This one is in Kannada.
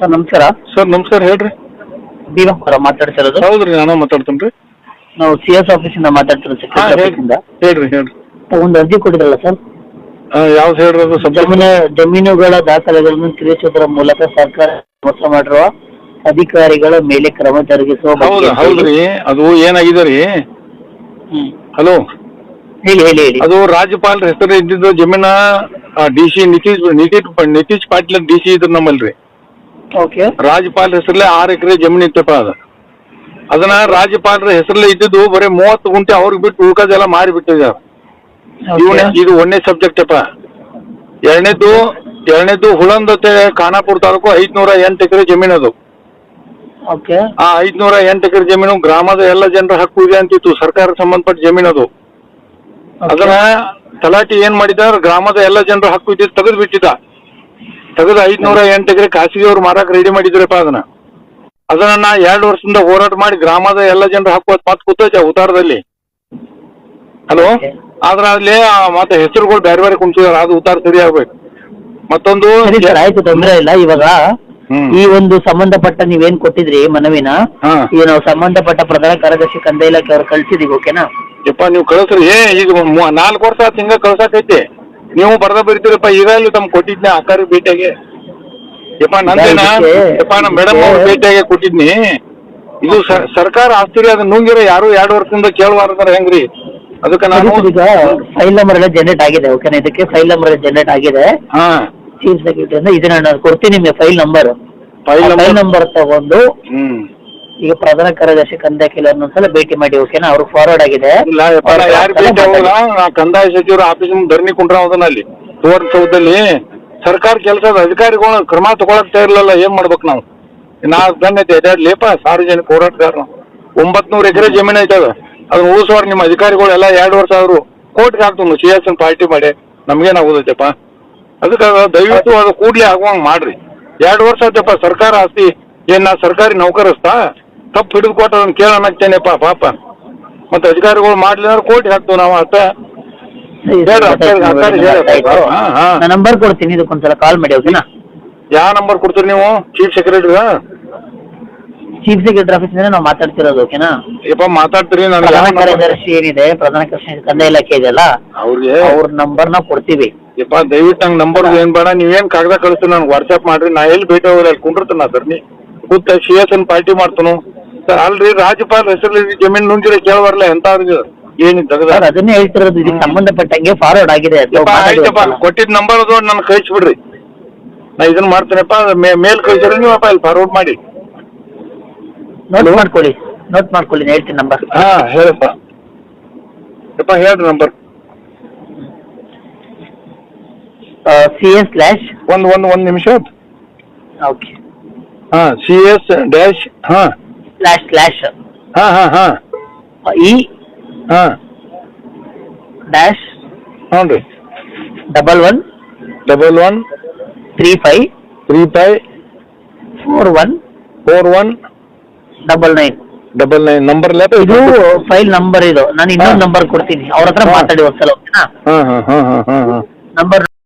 ಸರ್ ನಮಸ್ಕಾರ. ಸರ್ ನಮಸ್ಕಾರ ಹೇಳ್ರಿ. ದೀಪಂಕರ ಮಾತಾಡ್ತಿರೋದು ಹೌದ್ರಿ ನಾನು ಮಾತಾಡ್ತೀನಿ ರೀ ನಾವು ಸಿ ಎಸ್ ಆಫೀಸಿಂದ ಮಾತಾಡ್ತಿರೋದು ಹಾಂ ಆಫೀಸಿಂದ ಹೇಳ್ರಿ ಹೇಳ್ರಿ. ಒಂದು ಅರ್ಜಿ ಕೊಟ್ಟಿದ್ರಲ್ಲ ಸರ್? ಯಾವ್ದು ಹೇಳ್ರಿ ಅದು ಸಬ್ಜೆಕ್ಟ್? ಜಮೀನು ಜಮೀನುಗಳ ದಾಖಲೆಗಳನ್ನು ತಿಳಿಸುವುದರ ಮೂಲಕ ಸರ್ಕಾರ ಮೋಸ ಮಾಡಿರುವ ಅಧಿಕಾರಿಗಳ ಮೇಲೆ ಕ್ರಮ ಜರುಗಿಸುವ ಬಗ್ಗೆ ಹೌದು ಹೌದ್ರಿ. ಅದು ಏನಾಗಿದೆ ರೀ? ಹ್ಮ್. ಹಲೋ? ಹೇಳಿ ಹೇಳಿ ಹೇಳಿ. ಅದು ರಾಜ್ಯಪಾಲರ ಹೆಸರು ಇದ್ದಿದ್ದು ಜಮೀನ D C Nitish Nitish Nitish Patil D C ಇದ್ರು ನಮ್ಮಲ್ರಿ. ಓಕೆ ರಾಜ್ಯಪಾಲರ ಹೆಸರಲ್ಲೇ ಆರು ಎಕರೆ ಜಮೀನು ಇತ್ತಪ್ಪ ಅದ. ಅದನ್ನ ರಾಜ್ಯಪಾಲರ ಹೆಸರಲ್ಲೇ ಇದ್ದಿದ್ದು ಬರೀ ಮೂವತ್ತು ಗುಂಟೆ ಅವ್ರಿಗೆ ಬಿಟ್ಟು ಉಳ್ಕೋದೆಲ್ಲ ಮಾರಿ ಬಿಟ್ಟಿದ್ದಾರೆ ಇವನೇ ಇದು ಒಂದನೇ ಸಬ್ಜೆಕ್ಟ್ ಅಪ್ಪ. ಎರಡನೇದು ಎರಡನೇದು ಹುಳಂದತೆ ಖಾನಾಪುರ ತಾಲೂಕು ಐದ್ನೂರ ಎಂಟು ಎಕರೆ ಜಮೀನು ಅದು. ಓಕೆ ಆ ಐದ್ನೂರ ಎಂಟು ಎಕರೆ ಜಮೀನು ಗ್ರಾಮದ ಎಲ್ಲ ಜನರ ಹಕ್ಕು ಇದೆ ಅಂತಿತ್ತು ಸರ್ಕಾರ ಸಂಬಂಧಪಟ್ಟ ಜಮೀನು ಅದು. ಅದನ್ನ ತಲಾಟಿ ಏನ್ ಮಾಡಿದ ಗ್ರಾಮದ ಎಲ್ಲ ಜನರ ಹಕ್ಕು ಇದ್ದಿದ್ದು ತೆಗೆದು ಬಿಟ್ಟಿದ್ದ ತೆಗೆದು ಐದ್ನೂರ ಎಂಟು ಎಕರೆ ಖಾಸಗಿ ಅವ್ರು ಮಾರಾಕ್ ರೆಡಿ ಮಾಡಿದ್ರಪ್ಪ ಅದನ್ನ. ಅದನ್ನ ನಾ ಎರಡು ವರ್ಷದಿಂದ ಹೋರಾಟ ಮಾಡಿ ಗ್ರಾಮದ ಎಲ್ಲ ಜನರು ಹಕ್ಕು ಮತ್ತೆ ಮತ್ ಕೂತೈತೆ ಉತ್ತಾರದಲ್ಲಿ. ಹಲೋ? ಆದ್ರ ಅಲ್ಲಿ ಮತ್ತೆ ಹೆಸರುಗಳು ಬೇರೆ ಬೇರೆ ಕುಂತಿದಾರ ಅದು ಉತ್ತಾರ ಸರಿ ಆಗ್ಬೇಕು. ಮತ್ತೊಂದು ಆಯ್ತು ತೊಂದರೆ ಇಲ್ಲ. ಇವಾಗ. ಈ ಒಂದು ಸಂಬಂಧಪಟ್ಟ ನೀವೇನ್ ಕೊಟ್ಟಿದ್ರಿ ಮನವಿನ? ಈಗ ನಾವು ಸಂಬಂಧಪಟ್ಟ ಪ್ರಧಾನ ಕಾರ್ಯದರ್ಶಿ ಕಂದಾಯ ಇಲಾಖೆ ಅವ್ರು ಕಳ್ಸಿದೀವಿ ಓಕೆನಾ ಯಪ್ಪ ನೀವು ಕಳಿಸ್ರಿ. ಏ ಈಗ ನಾಲ್ಕು ವರ್ಷ ತಿಂಗ ಹಿಂಗ ಕಳ್ಸಾಕೈತಿ. ನೀವು ಬರ್ದ ಬರೀತೀರಪ್ಪ ಈಗ ಇಲ್ಲಿ ತಮ್ಮ ಕೊಟ್ಟಿದ್ನಿ ಅಕ್ಕಾರ ಭೇಟಿಯಾಗೆ. ಯಪ್ಪ ನಂದೇನ? ಯಪ್ಪ ನಮ್ಮ ಮೇಡಮ್ ಅವ್ರ ಭೇಟಿಯಾಗೆ ಕೊಟ್ಟಿದ್ನಿ. ಇದು ಸರ್ಕಾರ ಆಸ್ತಿ ಅದನ್ನ ನುಂಗಿರ ಯಾರು ಎರಡು ವರ್ಷದಿಂದ ಕೇಳುವಾರ ಹೆಂಗ್ರಿ? ಅದಕ್ಕೆ ನಾನು ಫೈಲ್ ನಂಬರ್ ಎಲ್ಲ ಜನರೇಟ್ ಆಗಿದೆ ಓಕೆನಾ ಇದಕ್ಕೆ ಫೈಲ್ ನಂಬರ್ ಜನರೇಟ್ ಆಗಿದೆ. ಹಾ. ಚೀಫ್ ಸೆಕ್ರೆಟರಿ ಅಂತ ಇದನ್ನ ನಾನು ಕೊಡ್ತೀನಿ ನಿಮಗೆ ಫೈಲ್ ನಂಬರ್ ಫೈಲ್ ನಂಬರ್ ತಗೊಂಡು ಹ್ಮ್. ಈಗ ಪ್ರಧಾನ ಕಾರ್ಯದರ್ಶಿ ಕಂದಾಯ ಕೇಳಿ ಒಂದೊಂದ್ಸಲ ಭೇಟಿ ಮಾಡಿ ಓಕೆನಾ ಅವ್ರು ಫಾರ್ವರ್ಡ್ ಆಗಿದೆ. ಇಲ್ಲ ಯಪ್ಪ ನಾ ಯಾರು ಭೇಟಿ ಹೋಗಲ್ಲ ನಾ ಕಂದಾಯ ಸಚಿವರು ಆಫೀಸ್ ಮುಂದೆ ಧರಣಿ ಕುಂಡ್ರ ಅದನ್ನ ಅಲ್ಲಿ. ಸುವರ್ಣ ಸೌಧದಲ್ಲಿ ಸರ್ಕಾರ ಕೆಲಸದ ಅಧಿಕಾರಿಗಳು ಕ್ರಮ ತಗೊಳಕ್ ತಯಾರಿಲ್ಲ ಏನ್ ಮಾಡ್ಬೇಕು ನಾವು? ನಾ ಎರಡು ಎದಾಡ್ಲಿಪ್ಪ ಸಾರ್ವಜನಿಕ ಹೋರಾಟಗಾರ ಒಂಬತ್ನೂರು ಎಕರೆ ಜಮೀನು ಐತದ ಅದನ್ನ ಉಳಿಸೋರು ನಿಮ್ಮ ಅಧಿಕಾರಿಗಳೆಲ್ಲ ಎರಡು ವರ್ಷ ಆದ್ರು ಕೋರ್ಟ್ಗೆ ಹಾಕ್ತು ಸಿ ಎಸ್ ಎನ್ ಪಾರ್ಟಿ ಮಾಡಿ ನಮ್ಗೇನಾಗೋದೈತಪ್ಪ ಅದಕ್ಕೆ ದಯವಿಟ್ಟು ಅದು ಕೂಡ್ಲೆ ಆಗುವಂಗ್ ಮಾಡ್ರಿ. ಎರಡು ವರ್ಷ ಆಯ್ತಪ್ಪ ಸರ್ಕಾರ ಆಸ್ತಿ. ಏನ್ ನಾ ಸರ್ಕಾರಿ ನೌಕರಸ್ತಾ? ತಪ್ಪು ಹಿಡಿದು ಕೊಟ್ಟು ಕೇಳೋಣ ಕೇಳೋಣಾಗ್ತೇನೆಪ್ಪ ಪಾಪ. ಮತ್ತೆ ಅಧಿಕಾರಿಗಳು ಮಾಡ್ಲಿಲ್ಲ ಅಂದ್ರೆ ಕೋರ್ಟ್ಗೆ ಹಾಕ್ತೇವೆ ನಾವು ಅಷ್ಟ. ನಂಬರ್ ಕೊಡ್ತೀನಿ ಇದಕ್ಕೊಂದ್ಸಲ ಕಾಲ್ ಮಾಡಿ ಓಕೆನಾ ಯಾವ ನಂಬರ್ ಕೊಡ್ತೀರಿ ನೀವು? ಚೀಫ್ ಸೆಕ್ರೆಟರಿ ಚೀಫ್ ಸೆಕ್ರೆಟರಿ ಆಫೀಸಿಂದ ನಾವು ಮಾತಾಡ್ತಿರೋದು ಓಕೆನಾ ಯಪ್ಪ ಮಾತಾಡ್ತೀರಿ ಪ್ರಧಾನ ಕಾರ್ಯದರ್ಶಿ ಏನಿದೆ ಪ್ರಧಾನ ಕೃಷ್ಣ ಕಂದಾಯ ಇಲಾಖೆ ಇದೆಯಲ್ಲ ಅವ್ರಿಗೆ? ಅವ್ರ ನಂಬರ್ನ ಕೊಡ್ತೀವಿ. ಯಪ್ಪ ದಯವಿಟ್ಟು ನಂಗೆ ನಂಬರ್ ಏನ್ ಬೇಡ ನೀವೇನ್ ಕಾಗದ ಕಳಿಸ್ತೀನಿ ನನ್ಗೆ ವಾಟ್ಸ್ಆಪ್ ಮಾಡ್ರಿ ನಾ ಎಲ್ಲಿ ಭೇಟಿ ಹೋಗಲ್ಲ ಅಲ್ಲಿ ಕುಂಡಿರ್ತೀನಿ ನಾ ಸರ್ ಕೂತ ಸಿ ಎಸ್ ಎನ್ ಪಾರ್ಟಿ ಮಾಡ್ತಾನು. ಸರ್ ಅಲ್ರಿ ರಾಜ್ಯಪಾಲ ಹೆಸರಲ್ಲಿ ಜಮೀನ್ ನುಂಜಿರ ಕೇಳಬಾರ್ಲ ಎಂತ ಅವ್ರಿಗೆ ಏನಿದ್ ಸರ್ ತೆಗ್ದ ಅದನ್ನೇ ಹೇಳ್ತಿರೋದು ಇದಕ್ಕೆ ಸಂಬಂಧಪಟ್ಟಂಗೆ ಫಾರ್ವರ್ಡ್ ಆಗಿದೆ ಅದು ಮಾತಾಡಿ ಆಯ್ತಪ್ಪ ಒಂದ್ಸಲ. ಕೊಟ್ಟಿದ್ ನಂಬರ್ ಅದು ನನ್ ಕಳಿಸ್ಬಿಡ್ರಿ. ನಾ ಇದನ್ನ ಮಾಡ್ತೇನಪ್ಪ ಮೇಲ್ ಕಳಿಸಿದ್ರೆ ನೀವಪ್ಪ ಇಲ್ಲಿ ಫಾರ್ವರ್ಡ್ ಮಾಡಿ. ನೋಟ್ ಮಾಡ್ಕೊಳ್ಳಿ ನೋಟ್ ಮಾಡ್ಕೊಳ್ಳಿ ನಾನು ಹೇಳ್ತೀನಿ ನಂಬರ್ ಹಾ ಹೇಳಪ್ಪ. ಯಪ್ಪ ಹೇಳ್ರಿ ನಂಬರ್ ಸಿ ಎಸ್ ಸ್ಲ್ಯಾಶ್ ಒಂದ್ ಒಂದ್ ಒಂದ್ ನಿಮಿಷ ಓಕೆ ಹಾ ಸಿ ಎಸ್ ಡ್ಯಾಶ್ ಹಾ. ಸ್ಲ್ಯಾಶ್ ಸ್ಲ್ಯಾಶ್ ಹಾ ಹಾ ಹಾ. ಇ ಹಾ. ಡ್ಯಾಶ್ ಹ್ಞೂ ರೀ. Double one double one three five three five four one four one double nine double nine number ಇದು ಫೈಲ್ ನಂಬರ್ ಇದು. ನಾನು ಇನ್ನೊಂದು ನಂಬರ್ ಕೊಡ್ತೀನಿ. ಅವ್ರ ಹತ್ರ ಮಾತಾಡಿ ಒಂದ್ಸಲ ಓಕೆನಾ? ಹಾಂ ಹಾಂ ಹಾಂ ಹಾಂ ಹಾಂ. ಹಾಂ ನಂಬರ್